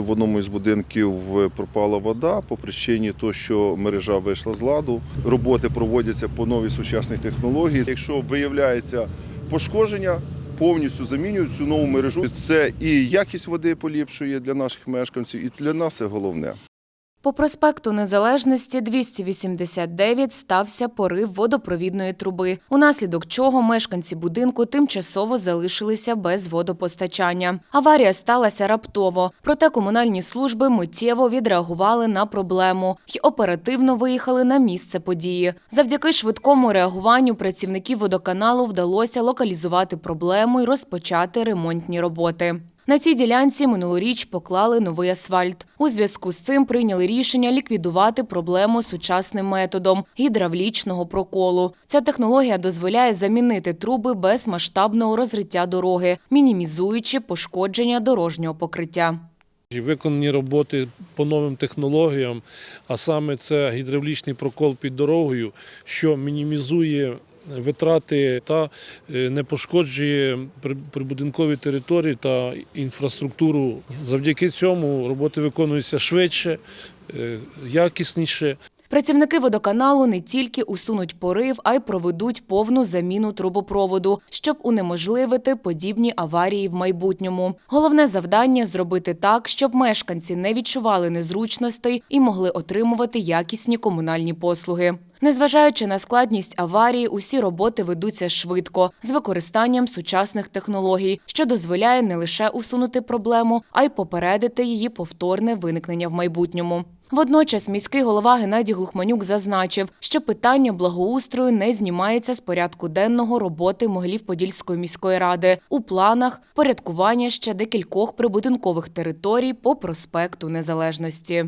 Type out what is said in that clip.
В одному із будинків пропала вода по причині того, що мережа вийшла з ладу. Роботи проводяться по новій сучасній технології. Якщо виявляється пошкодження, повністю замінюють цю нову мережу. Це і якість води поліпшує для наших мешканців, і для нас це головне. По проспекту Незалежності 289 стався порив водопровідної труби, унаслідок чого мешканці будинку тимчасово залишилися без водопостачання. Аварія сталася раптово, проте комунальні служби миттєво відреагували на проблему і оперативно виїхали на місце події. Завдяки швидкому реагуванню працівників водоканалу вдалося локалізувати проблему і розпочати ремонтні роботи. На цій ділянці минулоріч поклали новий асфальт. У зв'язку з цим прийняли рішення ліквідувати проблему сучасним методом гідравлічного проколу. Ця технологія дозволяє замінити труби без масштабного розриття дороги, мінімізуючи пошкодження дорожнього покриття. Виконані роботи по новим технологіям, а саме це гідравлічний прокол під дорогою, що мінімізує витрати та е, не пошкоджує при- прибудинкові території та інфраструктуру. Завдяки цьому роботи виконуються швидше, е, якісніше. Працівники водоканалу не тільки усунуть порив, а й проведуть повну заміну трубопроводу, щоб унеможливити подібні аварії в майбутньому. Головне завдання зробити так, щоб мешканці не відчували незручностей і могли отримувати якісні комунальні послуги. Незважаючи на складність аварії, усі роботи ведуться швидко з використанням сучасних технологій, що дозволяє не лише усунути проблему, а й попередити її повторне виникнення в майбутньому. Водночас міський голова Геннадій Глухманюк зазначив, що питання благоустрою не знімається з порядку денного роботи Могилів-Подільської міської ради. У планах порядкування ще декількох прибудинкових територій по проспекту Незалежності.